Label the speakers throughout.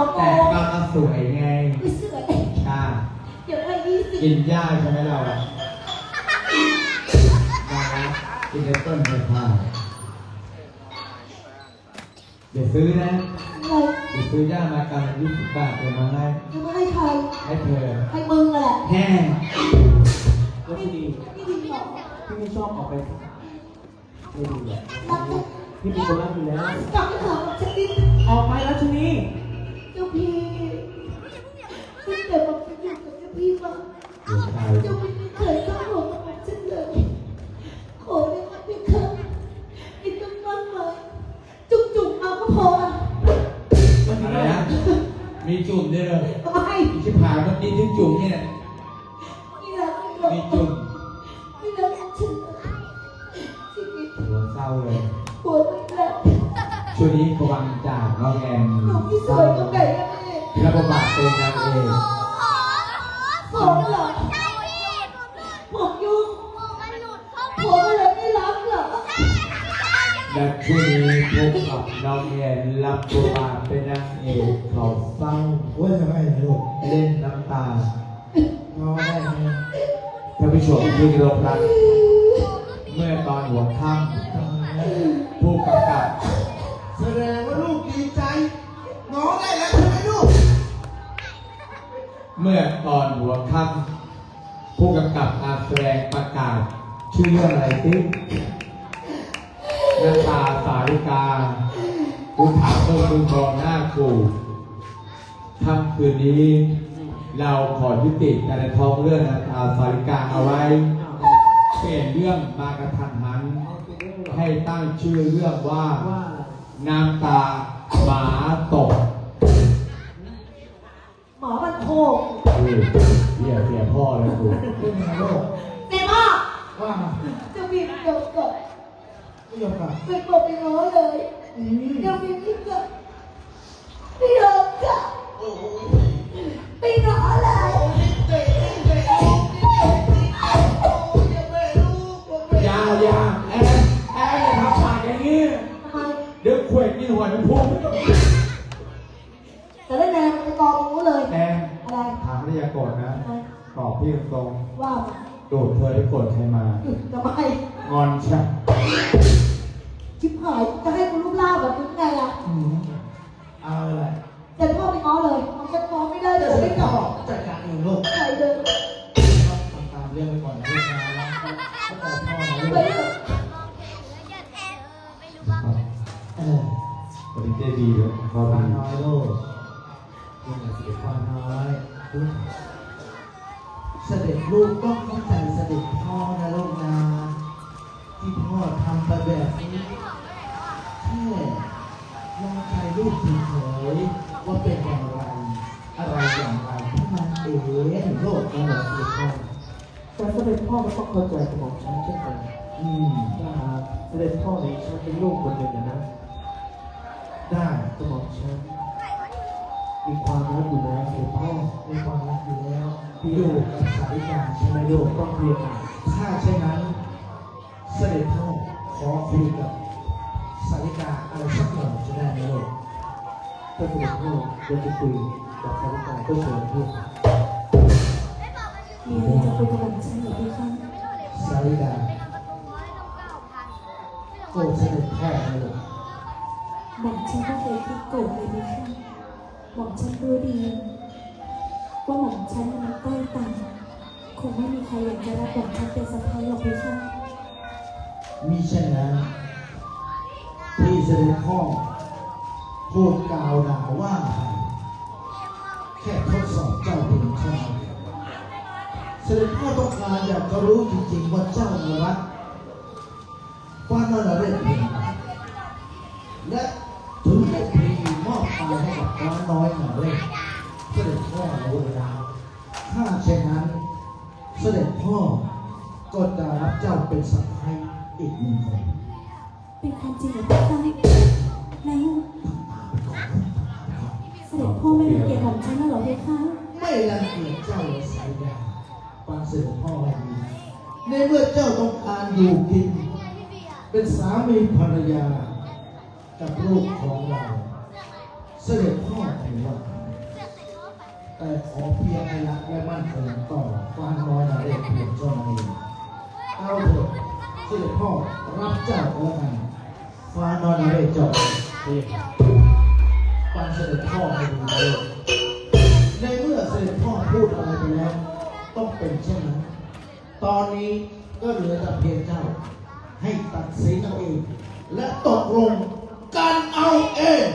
Speaker 1: กู
Speaker 2: คุ
Speaker 1: ยกั
Speaker 2: บผัวกู
Speaker 1: แต่ก็ก็สวยไง
Speaker 2: ไม่เสือ
Speaker 1: จ้า
Speaker 2: เดี๋ยวไปยี่สิบ
Speaker 1: กินหญ้าใช่ไหมเราอะมานะกินในต้นไม้ผ้าเดี๋ยวซื้อนะ
Speaker 2: อะไร
Speaker 1: เดี๋ยวซื้อหญ้ามากันยี่สิบบาทเดี๋ยวมาให้
Speaker 2: จะไม่ให้ใคร
Speaker 1: ให้เธอ
Speaker 2: ให้มึงอะแหละ
Speaker 1: แห้
Speaker 3: ก็ที่ดี
Speaker 2: นี่ดีหรอ
Speaker 3: พี่ไม่ชอบออกไปไม่ดีแหละ
Speaker 2: รักนะ
Speaker 3: พี่เป็นคนรักอยู่แล้ว
Speaker 2: กลับไปหาฉันนิด
Speaker 3: ออกไปแล้วชนี
Speaker 2: เและ
Speaker 1: ช่
Speaker 2: ว
Speaker 1: งนี้
Speaker 2: พ
Speaker 1: บกับน้องแอนรับบทบาเป็นนางเอกเขาเศร้า
Speaker 4: โอ้ยทำไมลูก
Speaker 1: เล่นน้ำตา
Speaker 4: นอนได้ไหม
Speaker 1: ท่านผู้ชมที่เคารพรักเมื่อตอนหัวค่ำผู้กำกับ
Speaker 4: แสดงว่าลูกดีใจ น้อนได้แล้วใช่ไหมลูก
Speaker 1: เมื่อตอนหัวค่ำผู้กำกับกาแสดงประกาศชื่อเรื่องอะไรติ๊ก นาตาสาริกาคุณถามเพื่อคุณทองหน้าครูค่ำคืนนี้ เราขอยุติการในท้องเรื่องนาตาสาริกาเอาไว้ เปลี่ยนเรื่องมากระทันหัน ให้ตั้งชื่อเรื่องว่า
Speaker 3: ว่า
Speaker 1: น้ำตาหมาตก
Speaker 2: หมอมันโคก
Speaker 1: เฮ้ยเสียเสียพ่อเลยกู
Speaker 4: เป็นไงลูก
Speaker 2: แต่พ่อ
Speaker 4: ว่า
Speaker 2: เจะมีเดี๋ยวก่อน
Speaker 4: ไม่ยอมกลับ
Speaker 2: ไปบอกไปง้อเลย
Speaker 4: อืม
Speaker 2: เดี๋ยวมีพี่ก็ไม่ยอมจ้ะ
Speaker 4: โอ้โห
Speaker 2: ไปง้อเลย
Speaker 4: เตะเตะลูกนี่เตะนี่โอ้ยอย่าไปลูกผมไม่
Speaker 1: อยาอยาแอนแอนอย่าทำปากอย่างนี้
Speaker 2: ทำไม
Speaker 1: เดี๋ยวขวดกินหัวมันพุ่ง
Speaker 2: แต่ได้แนวไปกองรู้เลย
Speaker 1: แอน
Speaker 2: อะไร
Speaker 1: ถามไม่ได้อย่าโกรธนะ
Speaker 2: อะไร
Speaker 1: ตอบพี่ตรง
Speaker 2: ว่ามา
Speaker 1: ๆโดดเธอได้โกรธใครมา
Speaker 2: ทำไม
Speaker 1: งอนใช่
Speaker 2: ชิบหายจะให้กูรูปร่างแบบนี้ไงล่ะ
Speaker 4: อืมเอาอะไร
Speaker 2: แต่พ่อไปง้อเลยมันจะง้อไม่ได้เล
Speaker 4: เดี๋
Speaker 2: ย
Speaker 4: ยว
Speaker 2: ไม่
Speaker 4: ไม่
Speaker 2: ต
Speaker 4: ต
Speaker 2: อ
Speaker 4: อบบจัดการเองลูก
Speaker 2: ใครเลย
Speaker 4: ต้องทำตามเรื่องไปก่อนนะลูกนะแล้วก็เข้าใจพ่อนะลู
Speaker 2: ไป
Speaker 4: ก
Speaker 2: เถอะ
Speaker 4: เออ
Speaker 1: วันนี้ได้ดีเลยเขา
Speaker 4: พ่อ
Speaker 1: ดี
Speaker 4: น้อยลูกลูกนะสิพ่อน้อยลูกเสด็จลูกต้องเข้าใจ ไปแบบนี้แค่ลองใจลูกเฉยๆว่าเป็นอย่างไร อะไรอย่างไรเท่านั้นเองโลกนะหรอกคือพ่อ
Speaker 3: แต่เสด็จพ่อก็ต้องเข้าใจของฉันเช่นกัน
Speaker 4: อืม
Speaker 3: ถ้าหากเสด็จพ่อในฉันเป็นลูกคนหนึ่งนะนะ
Speaker 4: ได้
Speaker 3: ก็บอกฉันมีความรักอยู่แล้วเสด็จพ่อ
Speaker 4: ในความรักอยู่แล้วพี่ลูกกับสาริกาใช่ไหมลูก
Speaker 3: ต้องเพียงอะ
Speaker 4: ถ้าเช่นนั้น เสด็จพ่อ ขอคุยกับสาริกาอะไรสักหน่อยจะได้ไหมลูก
Speaker 3: ถ้าเสด็จพ่อจะจะคุยกับสาริกาก็เชิญเพื่อน
Speaker 2: มีอะไรจะคุยกับฉันหรือพี่คะ
Speaker 4: สาริกาโกรธเสด็จพ่อไหมลูก
Speaker 2: หม่อมฉันก็เคยคิดโกรธเลยพี่คะหม่อมฉันรู้ดีว่าหม่อมฉันมันใกล้ต่ำคงไม่มีใครอยากจะรับหม่อมฉันเป็นสะพ้ายหรอกพี่คะ
Speaker 4: มิเช่นนั้นที่เสด็จพ่อพูดกล่าวด่าว่าใครแค่ทดสอบเจ้าเพียงเท่านั้นเสด็จพ่อต้องการอยากจะรู้จริงๆว่าเจ้ารักฟ้านรเรศเพียงไรและถึงได้พลีมอบกายให้กับฟ้าน้อยหนาเรศเสด็จพ่อรู้แล้วถ้าเช่นนั้น เสด็จพ่อก็จะรับเจ้าเป็นสะพ้าย อีกหนึ่งคน
Speaker 2: เป็นความจริงเหรอพี่คะแล้วเสด็จพ่อไม่รังเกียจหม่อมฉันน่ะเหรอพี่คะ
Speaker 4: ไม่รังเกียจเจ้าเลยสายยาฟังเสด็จพ่อไว้ดีในเมื่อเจ้าต้องการอยู่กิน เป็นสามีภรรยา กับลูกของเรา เสด็จพ่อถือว่าแต่ขอเพียงให้รักและมั่นคงต่อฟ้าน้อยนาเรศเพียงเท่านั้นเองเอาเถอะ เสด็จพ่อรับเจ้าก็แล้วกันฟ้านอยนาเรศเจบฟังเสด็จพ่อให้ดีเลยในเมื่อเสด็จพ่อพูดอะไรไปแล้ว ต้องเป็นเช่นนั้น ตอนนี้ก็เหลือแต่เพียงเจ้า ให้ตัดสินเอาเองและตกลงกันเอาเอง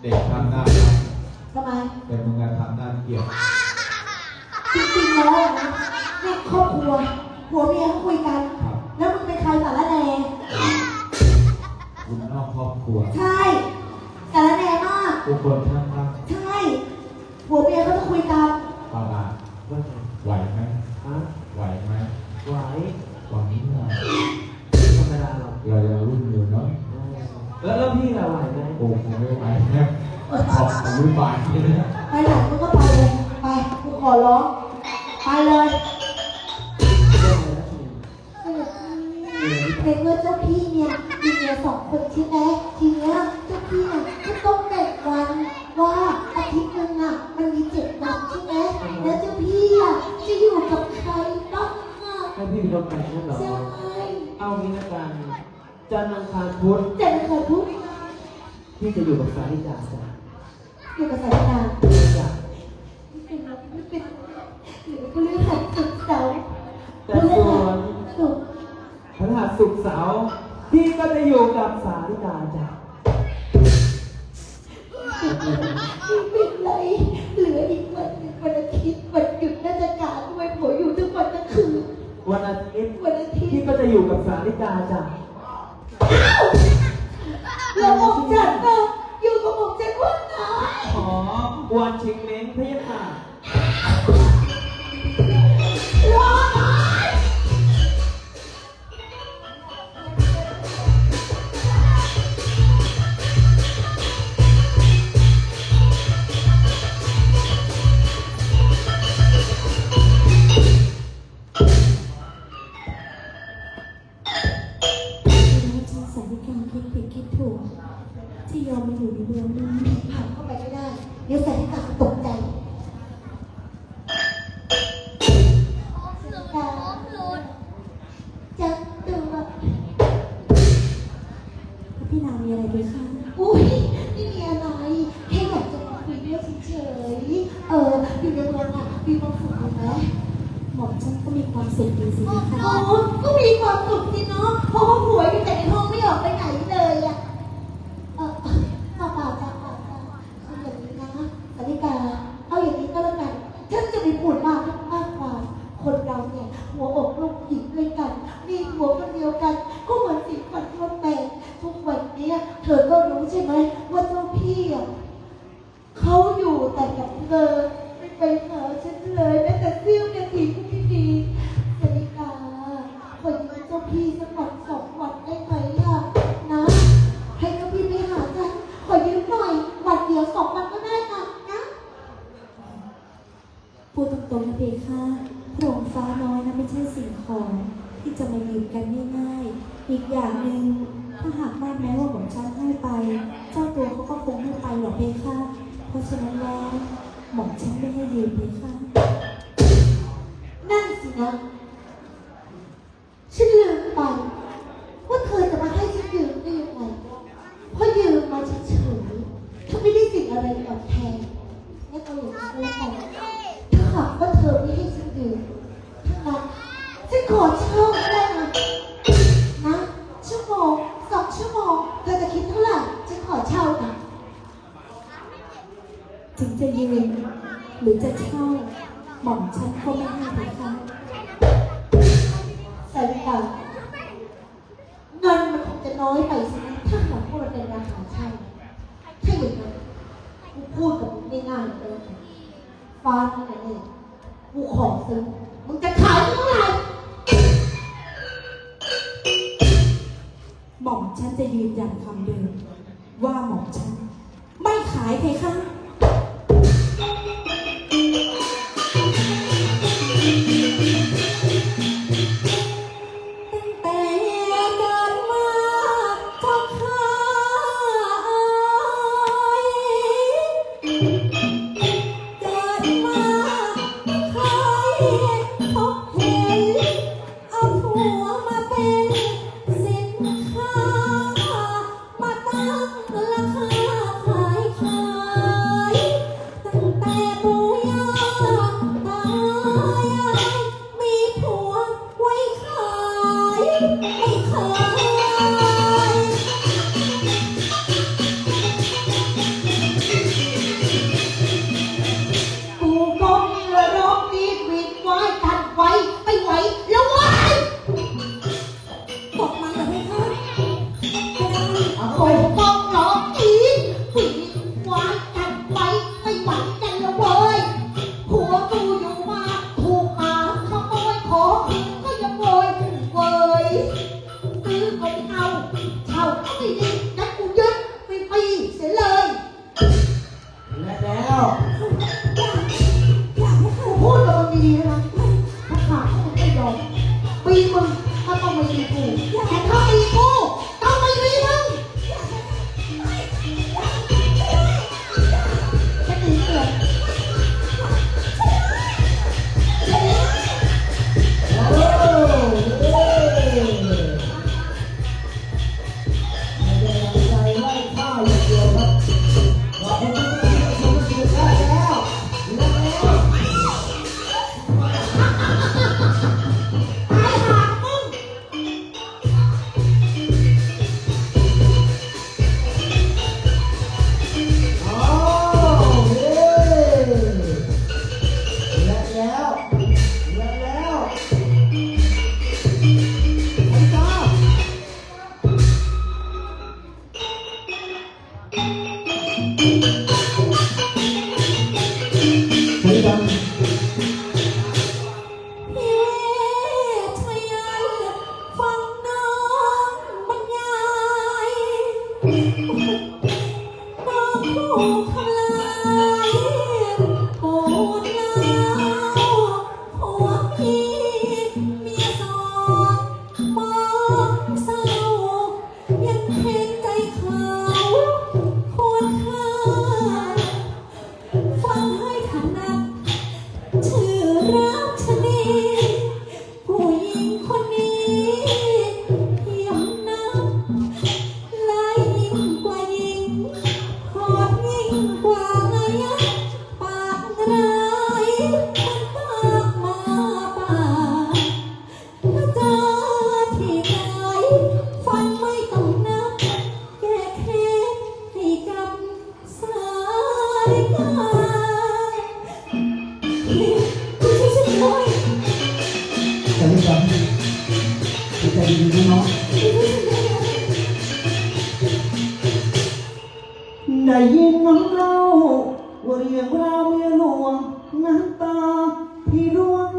Speaker 3: เด็
Speaker 2: ก
Speaker 1: ทำหน้ารัก
Speaker 2: ทำไม
Speaker 1: แต่มึงอะทำหน้าเกลียด
Speaker 2: จริงๆแล้วอะนะในครอบครัวผัวเมียเขาคุยกัน
Speaker 1: ครับ
Speaker 2: แล้วมึงเป็นใครสารแหน่
Speaker 1: คุณนอกครอบครัว
Speaker 2: ใช่สารแหน่มาก
Speaker 1: ทุกคนช่า
Speaker 2: ให้
Speaker 3: พี่
Speaker 2: เป็
Speaker 3: น
Speaker 2: คนแต่งนั่นเห
Speaker 3: รอ
Speaker 2: ใช่
Speaker 3: เอางี้ละกันจันทร์อังคารพุธ
Speaker 2: แต่เคยพูด
Speaker 3: พี่จะอยู่กับสาริกาจ้ะ
Speaker 2: อยู่กับสายตา
Speaker 3: จ้ะ
Speaker 2: ไม่เป็นไรไม่เป็นหรือก็เรื่องหัดสุดเสา
Speaker 3: แต่ส่วน
Speaker 2: สุด
Speaker 3: พฤหัสศุกร์เสาร์พี่ก็จะอยู่กับสาริกาจ้ะ
Speaker 2: วันอาทิตย์วันอา
Speaker 3: ทิตพี่
Speaker 2: ย์
Speaker 3: ก็จะอยู่กับสาริกาจ้ะ
Speaker 2: เราบอกจัดนะอยู่กับบอกจัดวันไหน
Speaker 3: อ๋อวันชิงเม้งพะยะค่ะ
Speaker 2: อยู่ในเมืองอะมีความสุขไหมหม่อมฉันก็มีความสุขดีสิคะอ๋อก็มีความสุขสิเนาะเพราะว่าผัวอยู่แต่ในห้องไม่ออกไปไหน พูดต
Speaker 5: รงๆนะเบค่ะพรงฟ้าน้อยนะไม่ใช่สิ่งของ ที่จะมายืมกันง่ายๆ อีกอย่างหนึ่งถ้าหากแม่แม้ว่าผมฉันให้ไป เจ้าตัวเขาก็คงไม่ไปหรอกเบค่ะเพราะฉะนั้นแล้วหม่อมฉันไม่ให้ยืมเบค่ะ
Speaker 2: นั่นสินะ หม่อมฉันก็ไม่ให้ไปค่ะสาริกาเงินมันคงจะน้อยไปสิถ้าหากพวกเราเป็นราคาใช่ถ้าอย่างนั้นกูพูดกับมึงได้ง่ายเลยฟ้าเท่านั้นี่ยกูขอซื้อมึงจะขายเท่าไหร่หม่อมฉันจะยืนยันคำเดิมว่าหม่อมฉั
Speaker 5: นไม่ขายใค
Speaker 4: รข้า
Speaker 6: ง
Speaker 5: Oh! ใจดี
Speaker 1: ๆนะน้อง
Speaker 3: ได้ยินน้อเล่าว่าเรียองราวเมียหลวงน้ำตาที่ร่วง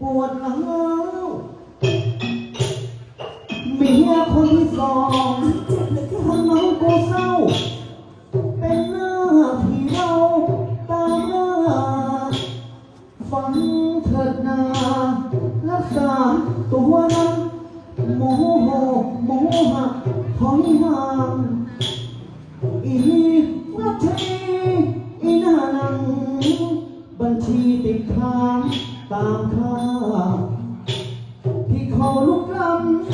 Speaker 3: ปวดหลังเมียคนที่สองทำ
Speaker 5: น้
Speaker 3: องกูเศร้า เป็นหน้าที่เราตามหน้าฟังเถิดนารักษาตัวเรา โมโหโมโหะหอยหางอีวัดทีอีนานังบัญชีติดค้างตามค่าที่เขาลุกล้ำ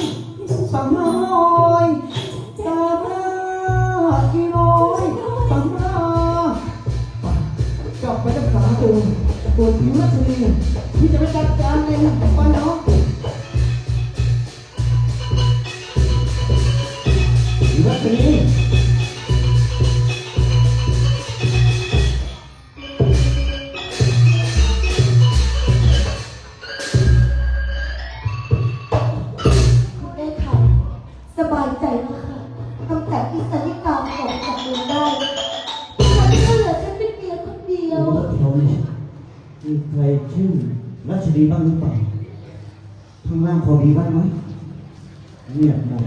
Speaker 3: บ
Speaker 6: หมด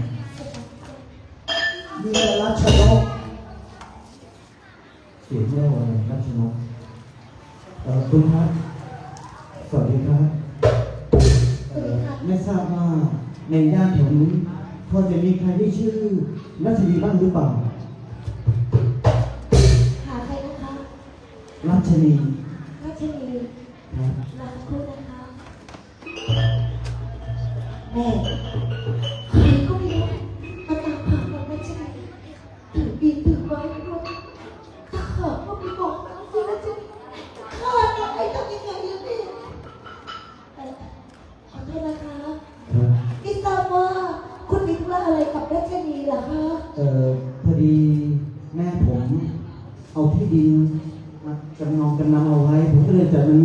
Speaker 3: มีรัชนกเสียงแม่วันรัชนกคุณครับ สวัสดีครับไม่ทราบว่าในย่านแถวนี้พอจะมีใครที่ชื่อรัชนีบ้างหรือเปล่า
Speaker 7: หาใครนะคะ
Speaker 3: รัชนี
Speaker 2: เออ
Speaker 3: พอดีแม่ผมเอาที่ดินมาจำนองจำนำเอาไว้ ผมก็เลยจะมัน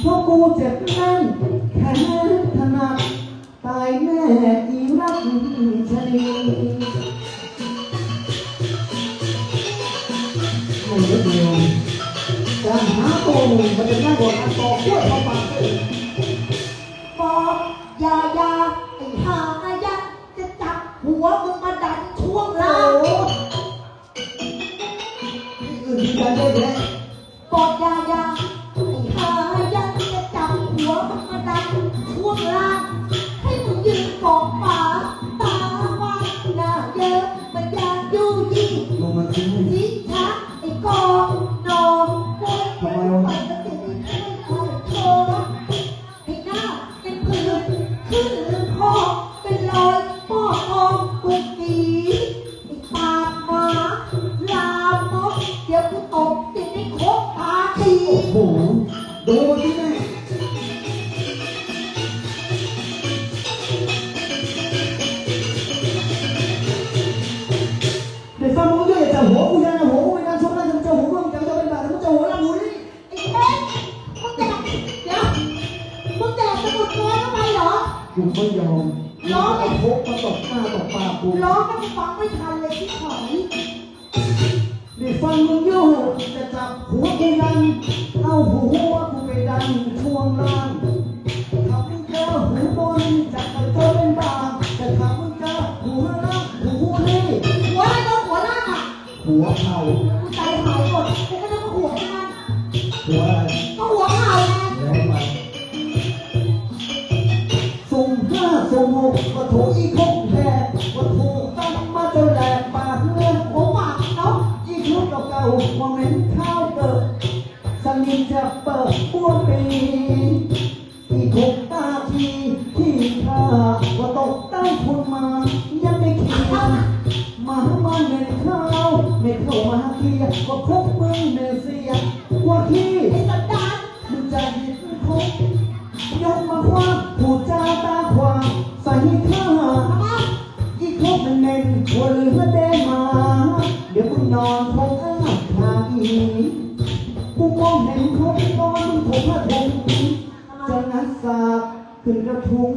Speaker 2: เพราะกูเจ็บนั่
Speaker 3: น
Speaker 2: แค่
Speaker 3: ถนัดตายแม่อีรักชนีโอ้ยเดียวจะหาตัวมันจะได้กว่าการต่อขั้วเข้
Speaker 2: ไป long ง
Speaker 3: มา
Speaker 2: คว้า
Speaker 3: ผู้จ้าตาข
Speaker 2: วา
Speaker 3: ใส่ให้ข้าอีกทุกมันเน้นคนเพื่อเด้มา เดี๋ยวมึงนอนคงอ้าทางอีกกูมองเห็นคนตอนมึงผมพระทงจะงัดสากขึ้น
Speaker 6: กระทุ้
Speaker 3: ง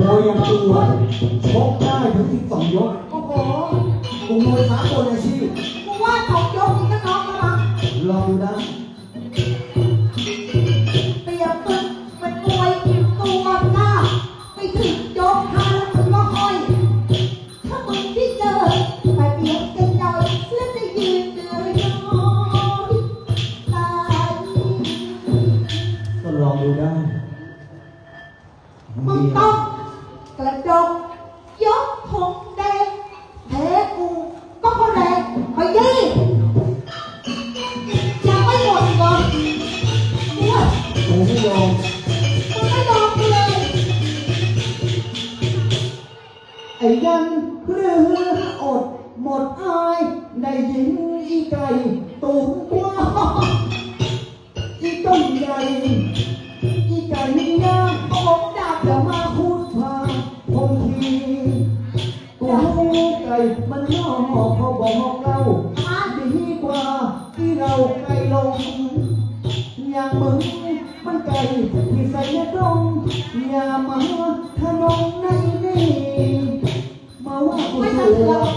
Speaker 3: มวย
Speaker 6: ยัง
Speaker 3: ตัวชกได้ถึงองยก
Speaker 6: โอ้โห
Speaker 3: กูมวยสามคนอาชีพ
Speaker 6: กูว่าถกยกมึงก็น้องมา
Speaker 3: ลองดูได้
Speaker 6: ไอ้ยั
Speaker 3: นเรืออดหมดอายในหญิงอีไก่ตุ่มกว่าอีต้นใหญ่อีไก่นิ่ง
Speaker 6: ยาผมดาบ
Speaker 3: จะมาพูดพาคมทีตัวหูไก่มันนอหอกเขาบอกเราดีกว่าที่เราไก่ลงอย่างมึงมันไก่ที่ใส่ยา
Speaker 6: ด
Speaker 3: มอย่ามาทะ
Speaker 6: นง
Speaker 3: Lord.